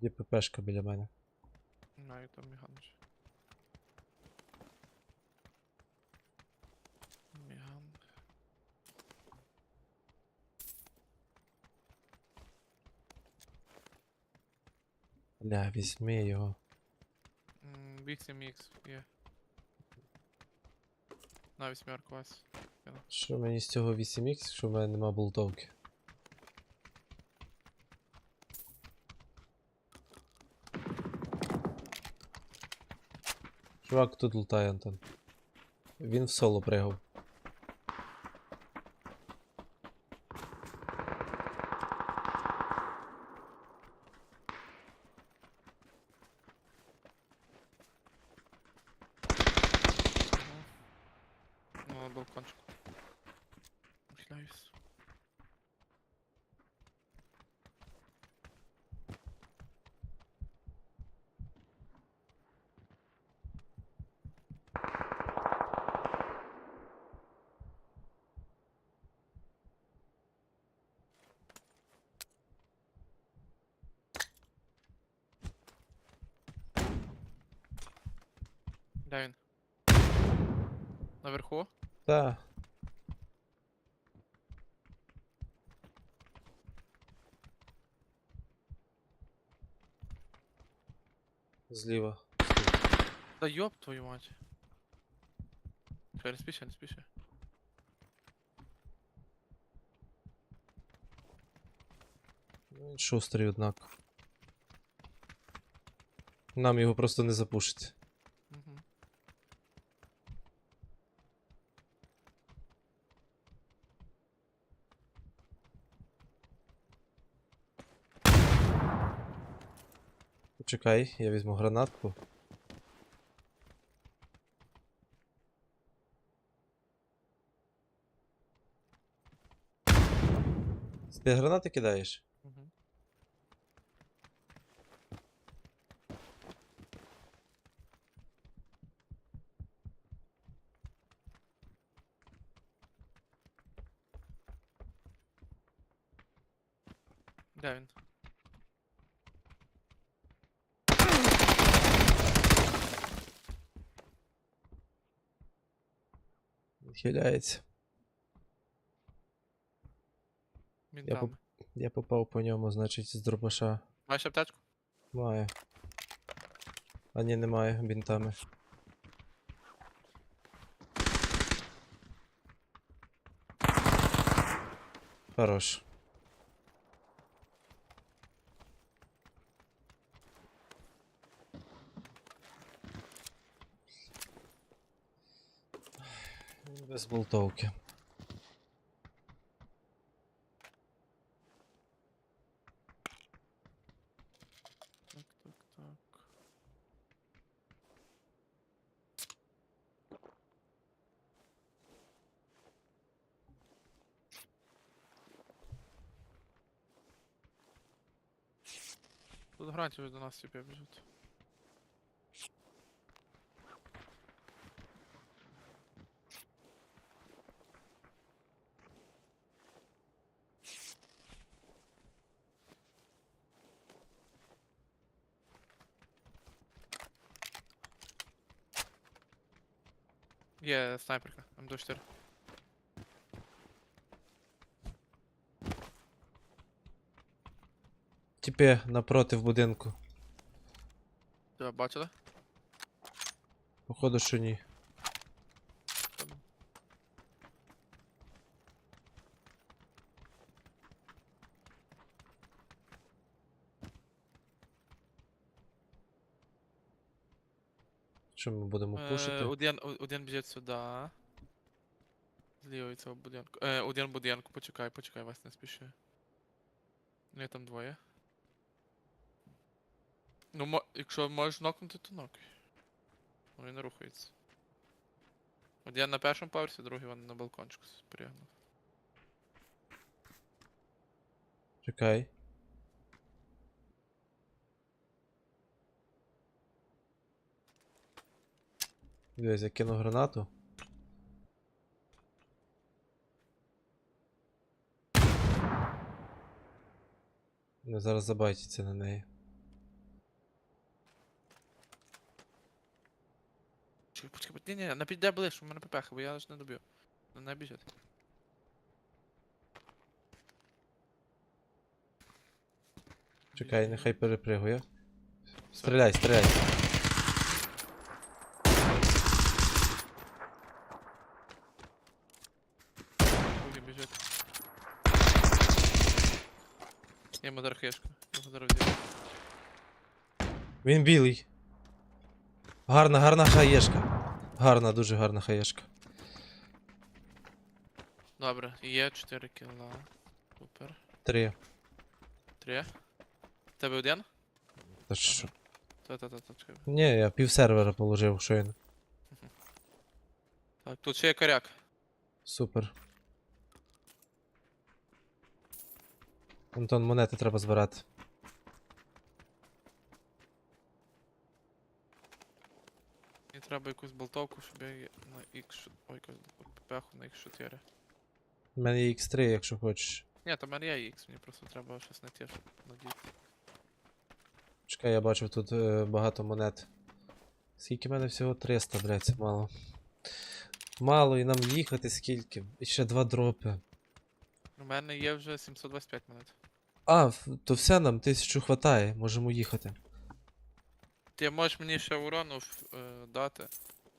Тоді ППшка біля мене. Знаю, там Міганыч. Міган. Бля, візьми його. 8х є. На вісьмерку вас. Що мені з цього 8х, якщо в мене нема болтовки? Чувак тут лутає, Антон. Він в соло пригав. Наверху? Та. Зліва. Да ёб твою мать. Чекай, не спіши, не спіши. Ну, Він шустрий, однак. Нам його просто не запушить. Почекай, я візьму гранатку. Ти гранати кидаєш? Угу. Де він? Відхиляється. Він Я там. поп- Я попав по ньому, значить, з дробаша. Маєш аптечку? Маю. А ні, немає бінтами. Хорош. Без болтовки. Так, так, так. Тут гранті до нас себе біжуть. Є снайперка, М24. Тіпи напроти в будинку. Тебе бачили? Походу, що ні. Там. Що ми будемо Е, пушити? Один, о- один біжить сюди. З лівої цього будинку. Е, один будинку, почекай, почекай, вас не спіши. Ну, там двоє. Ну, мо- якщо можеш нокнути, то нокай. Ну, він не рухається. Один на першому поверсі, другий вон на балкончику спрягнув. Чекай. Дивись, я кину гранату. Вони зараз забайтяться на неї. Чекай, почекай, ні, ні, не піддай ближче, у мене ППХ, бо я ж не доб'ю. Не біжить. Чекай, нехай перепригує. Стріляй, стріляй. Я йому зараз хешку. Його зараз взяв. Він білий. Гарна, гарна хаєшка. Гарна, дуже гарна хаєшка. Добре, є 4 кіла. Супер. Три. Три. Тебе один? Та що? Та-та-та, чекай. Ні, я пів сервера положив щойно. Так, тут ще є коряк. Супер. Антон, монети треба збирати. Мені треба якусь болтовку, щоб я на X... Ой, якусь на X4. У мене є X3, якщо хочеш. Ні, то в мене є X, мені просто треба щось знайти, щоб надіти. Чекай, я бачив тут е, багато монет. Скільки в мене всього 300, блядь, це мало. Мало, і нам їхати скільки. І ще два дропи. У мене є вже 725 монет. А, то все нам тисячу хватає, можемо їхати. Ти можеш мені ще урону е, дати.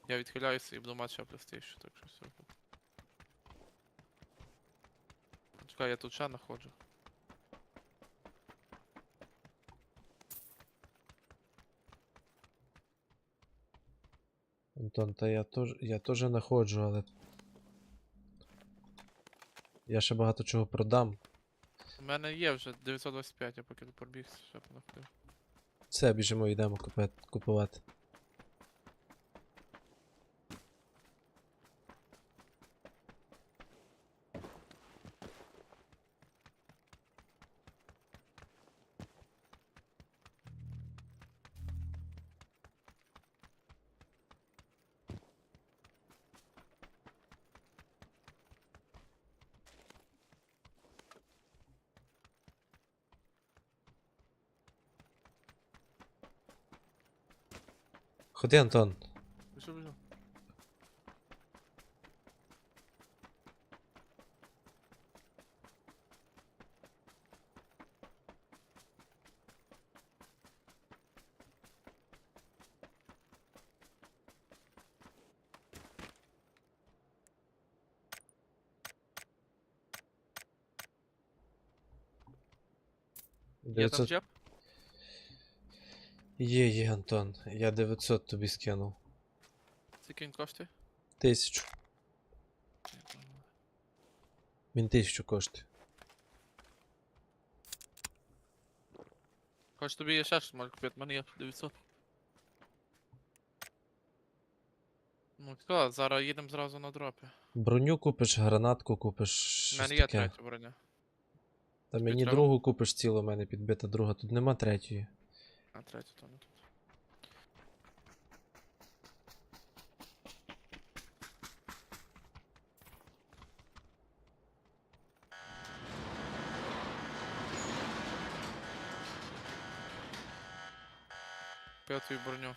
Я відхиляюся і буду мати ще плюс 1000, так що все. буде. Чекай, я тут ще знаходжу. Антон, та я теж я теж знаходжу, але. Я ще багато чого продам. У мене є вже 925, я поки пробіг, ще понаходив. Все, біжимо, йдемо купувати. Ходи, Антон. Біжу, біжу. Є там 900... джеб? Є, є, Антон. Я 900 тобі скинув. Скільки він коштує? Тисячу. Він тисячу коштує. Хоч тобі є ще щось можу купити, в мене є 900. Ну, що, зараз їдемо зразу на дропи. Броню купиш, гранатку купиш. У Щось мене є таке. третя броня. Та мені другу купиш цілу, у мене підбита друга. Тут нема третьої. А третя то не тут. П'ятую броню.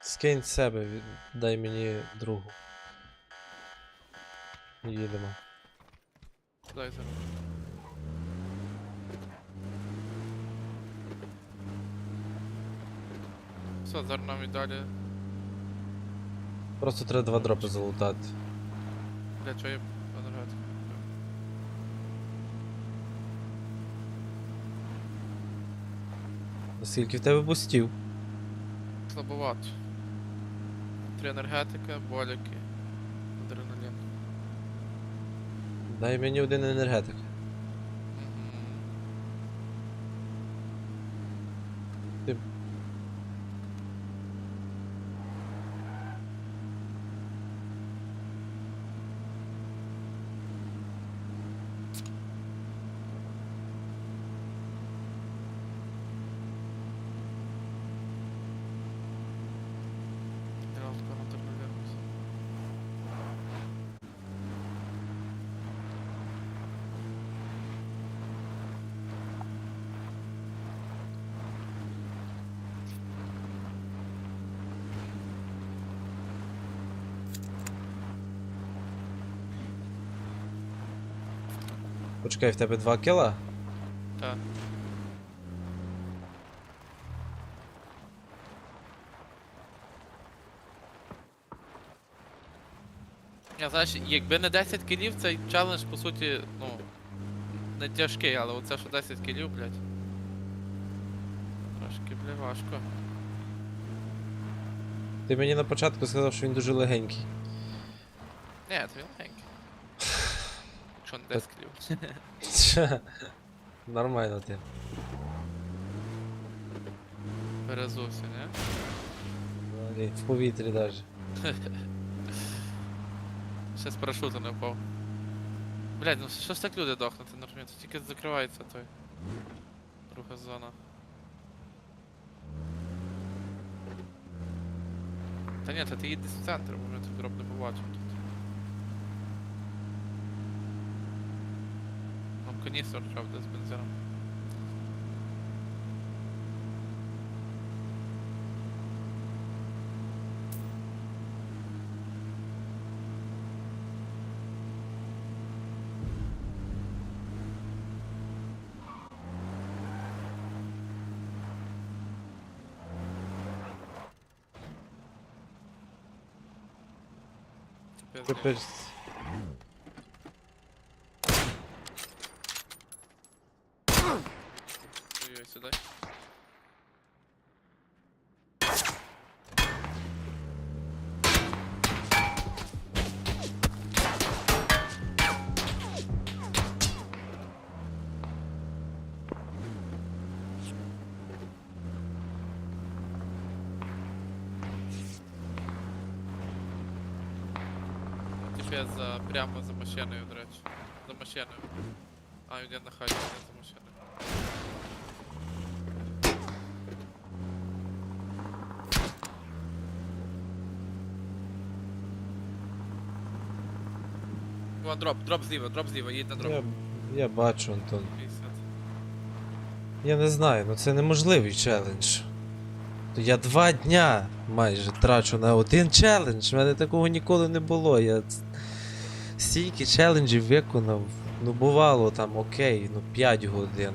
Скинь себе, дай мені другу. Їдемо. Дай зараз. Все, зараз нам і далі. Просто треба два дропи залутати. Для чого я енергетику? Скільки в тебе бустів? Слабовато. Три енергетика, боліки, адреналін. Дай мені один енергетик. Мгм. Ти- Я от адреналін. Почекай, в тебе два кіла? Так. Я знаєш, якби не 10 кілів, цей челендж, по суті, ну, не тяжкий, але оце що 10 кілів, блядь. Трошки, бля, важко. Ти мені на початку сказав, що він дуже легенький. Ні, це він легенький. Якщо не 10 кілів. Нормально ти. Перезувся, не? Взагалі, В повітрі навіть. Ще з парашуту не впав. Блядь, ну що ж так люди дохнуть, не розумію, це тільки закривається той. Друга зона. Та ні, та ти їдеш в центр, бо ми тут дроб не побачимо тут. Нам каністр правда з бензином. Капець, ні. сюди. Тебе за прямо за машиною, до речі. За машиною. А, він на хаті, не за машиною. Вон дроп, дроп зліва, дроп зліва, їдь на дроп. Я, я бачу, Антон. 50. Я не знаю, ну це неможливий челендж. То я два дня майже трачу на один челендж. У мене такого ніколи не було. Я стільки челенджів виконав. Ну бувало там окей, ну 5 годин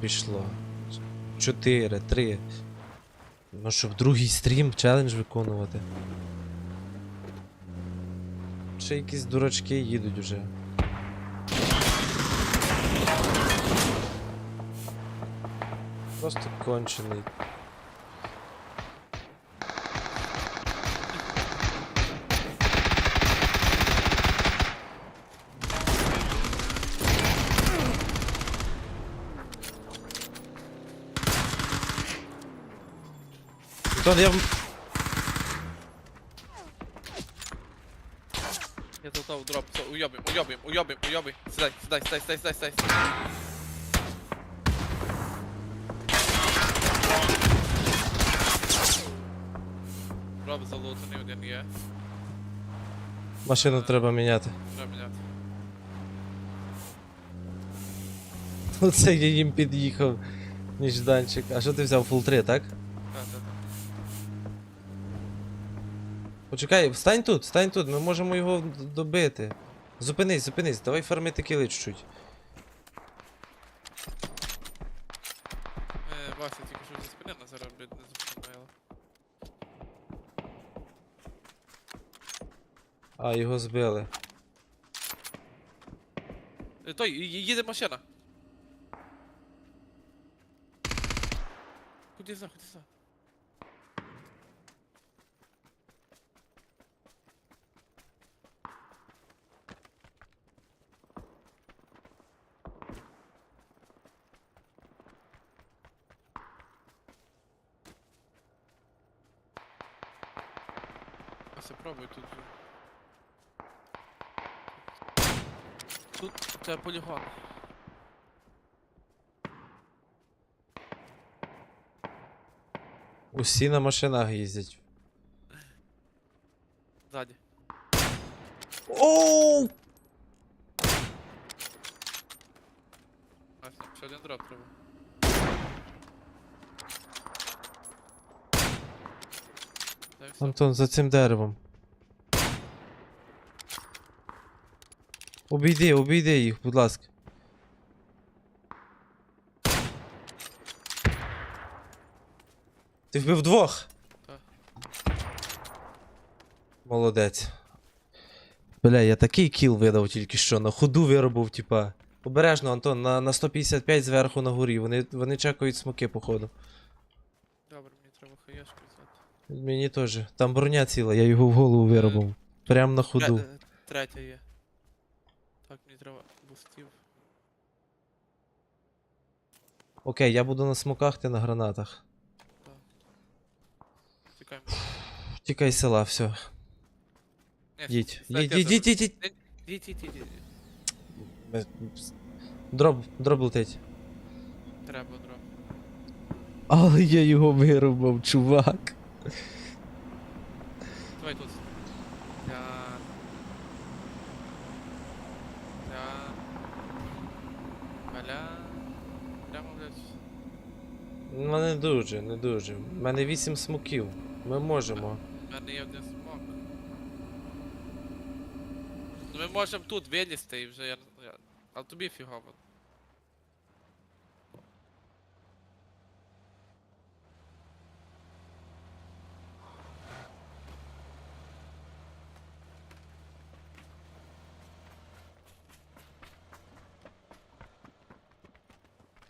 пішло. 4, 3. Ну щоб другий стрім челендж виконувати. Ще якісь дурачки їдуть уже. Просто кончений. Антон, уйобим, уйобим, уйобим, уйобим. Сідай, сідай, сідай, сідай, сідай, сідай. сідай. Дроп залутаний один є. Машину треба міняти. Треба міняти. Оце я їм під'їхав. Ніжданчик. А що ти взяв фул 3, так? Так, так, так. Почекай, встань тут, встань тут, ми можемо його добити. Зупинись, зупинись, давай фармити кіли чуть-чуть. Е, Вася тільки що зі спини на зараз блядь, не зупинила. А, його збили. Е, Той, ї- їде машина. Куди за, куди за? Вася, пробуй тут. Тут у тебе полігон. Усі на машинах їздять. то за цим деревом. Обійди, обійди їх, будь ласка. Ти вбив двох! Так. Молодець. Бля, я такий кіл видав тільки що, на ходу виробив, типа. Обережно, Антон, на на 155 зверху на горі. Вони вони чекають смоки, походу. Мені теж. Там броня ціла, я його в голову виробив. Прям на ходу. Тре- е, Третя є. Так, мені треба бустів. Окей, я буду на смоках, ти на гранатах. Чекаємо. Тікай з села, все. Ні, Їдь. все, Їдь, їдь, їдь, їдь, їдь. Їдь, їдь, їдь, їдь. Ми- Дроб, дроб летить. Треба, дроб. Але я його виробив, чувак. Давай тут. Я... Я... Аля... Прямо, блядь. Ну, не дуже, не дуже. У мене 8 смоків. Ми можемо. У мене є один смок. Ну ми можемо тут вилізти і вже я... я... Але тобі фігово.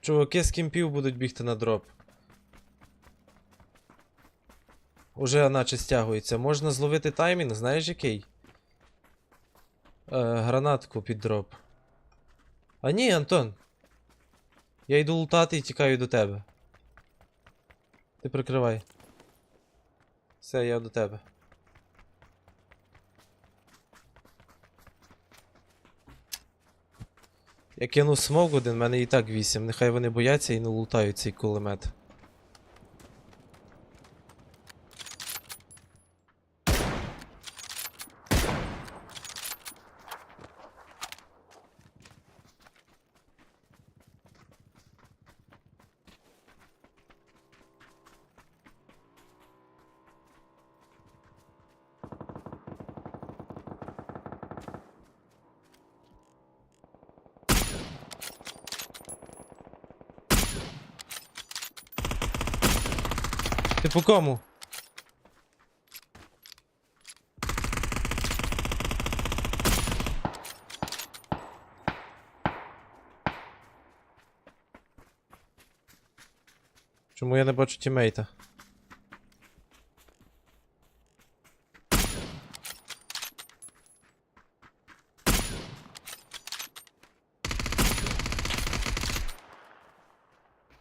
Чуваки з кімпів будуть бігти на дроп. Уже наче стягується. Можна зловити таймінг, знаєш який? Е, гранатку під дроп. А ні, Антон. Я йду лутати і тікаю до тебе. Ти прикривай. Все, я до тебе. Я кинув смог один, в мене і так 8. Нехай вони бояться і не лутають цей кулемет. Ти по кому? Чому я не бачу тімейта?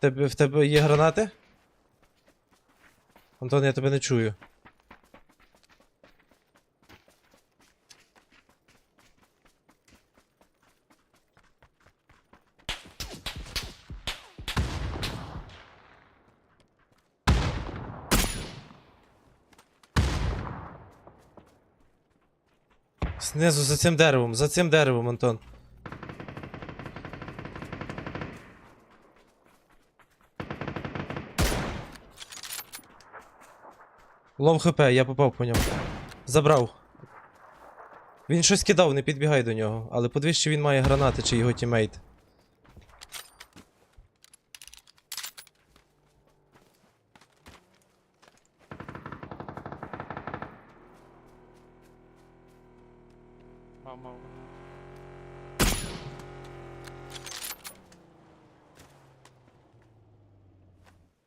В тебе, є гранати? Антон, я тебе не чую. Знизу за цим деревом, за цим деревом, Антон. Лов хп, я попав по ньому. Забрав. Він щось кидав, не підбігай до нього, але подивись, чи він має гранати, чи його тімейт.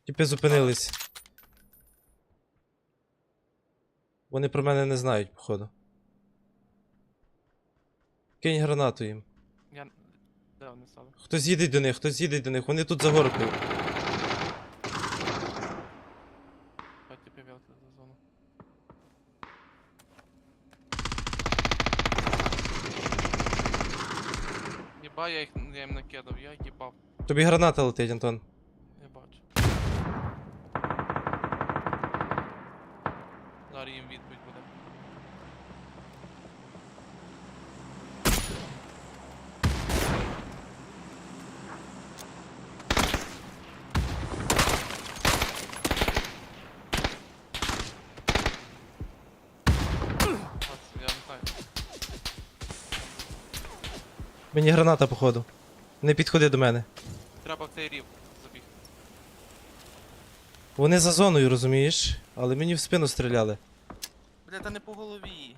Тіпи зупинились. Вони про мене не знають, походу. Кинь гранату їм. Я... Де вони стали? Хтось їде до них, хтось їде до них, вони тут за горкою. Зону. Єба, я їх я їм накидав, я їбав, Тобі граната летить, Антон. я бачу. Зараз їм відповідь буде. Ось, я не знаю. Мені граната, походу. Не підходи до мене. Треба в цей рів забігти. Вони за зоною, розумієш? Але мені в спину стріляли. Бля, та не по голові.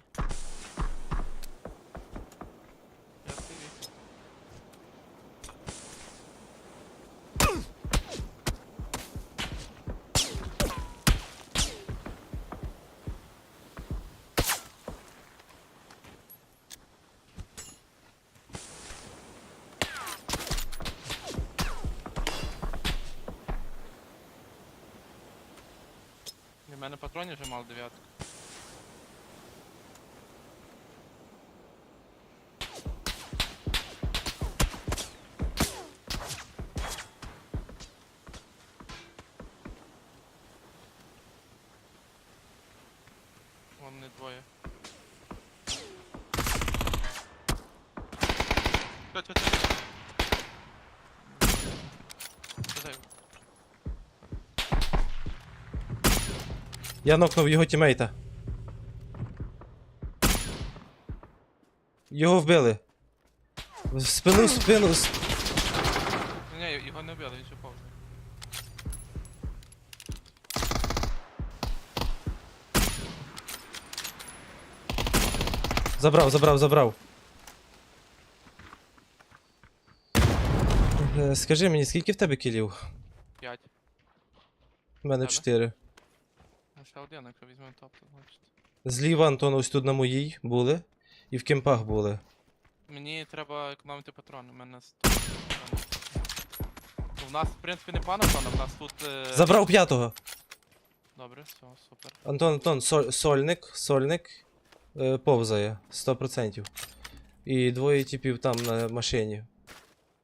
Вже мало дев'ятка. Вон не двоє. Чо, чо, чо? Сідай. Я нокнув його тімейта. Його вбили. Спину, спину. в с- Ні, його не вбили, він ще повзає. Забрав, забрав, забрав. Е, Скажи мені, скільки в тебе кілів? П'ять. У мене Тебе? 4. Ну ще один, якщо візьмемо топ, то значить. Зліва Антон ось тут на моїй були. І в кемпах були. Мені треба економити патрони, у мене 100 патронів. Ну, В нас, в принципі, не пана пана, в нас тут. Е... Забрав п'ятого. Добре, все, супер. Антон, Антон, соль, сольник, сольник е, повзає 100%. І двоє типів там на машині.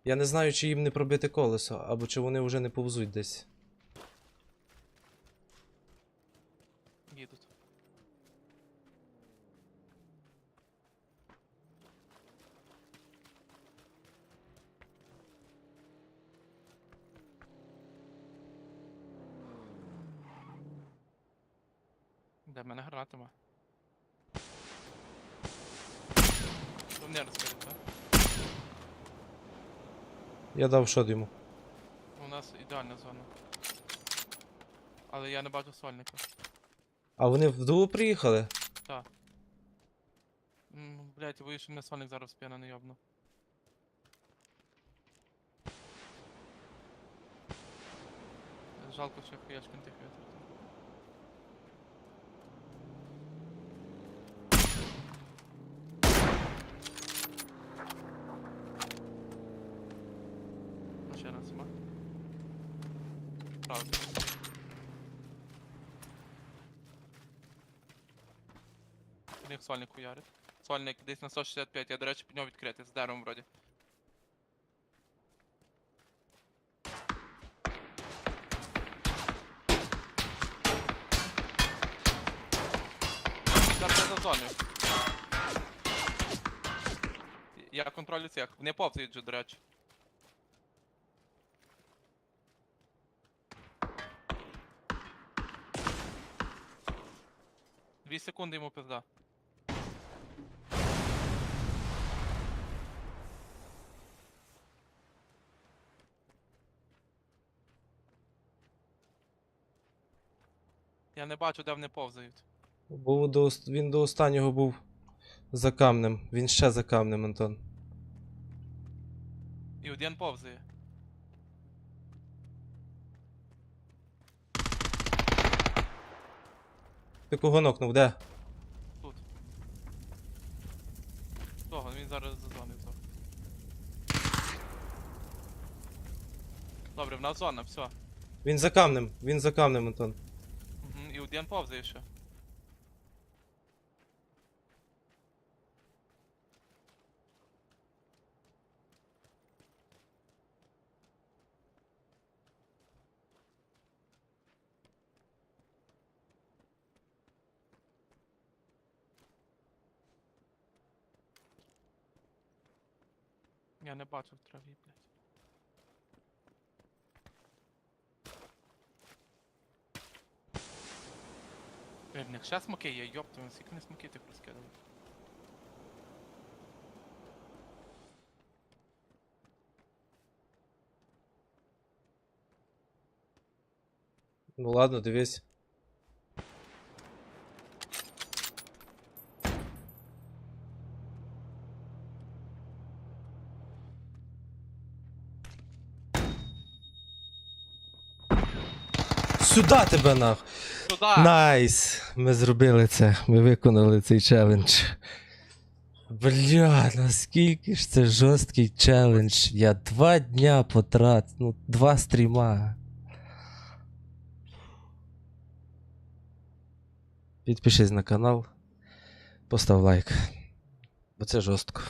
Я не знаю, чи їм не пробити колесо, або чи вони вже не повзуть десь. Де в мене гранатиме? То не розкрив, так? Я дав шот йому. У нас ідеальна зона. Але я не бачу сольника. А вони вдвох приїхали? М, Блять, боюсь, що мене сольник зараз спину не йобну. Жалко, що не тих витратив. Сама. Правда. У них сольник хуярить. Сольник десь на 165, я, до речі, під нього відкритий, з деревом вроді. Я за зоною. Я контролю цих. Вони повзають же, до речі. Секунди йому пизда. Я не бачу, де вони повзають. Був до, ост- він до останнього був за камнем. Він ще за камнем, Антон. І один повзає. Ти кого нокнув, де? Тут. Того, він зараз зазвонив то. Добре, в нас зона, все. Він за камнем, він за камнем, Антон. Угу, і один повзає ще. Не бачу в траві, блядь. Бля, в них ще смоки є, йопту, скільки вони смоки тих розкидали. Ну ладно, дивись. Сюда тебе нах. Туда! Найс! Ми зробили це. Ми виконали цей челендж. Бля, наскільки ж це жорсткий челендж. Я два дня потратив. Ну, два стріма. Підпишись на канал, постав лайк. Бо це жорстко.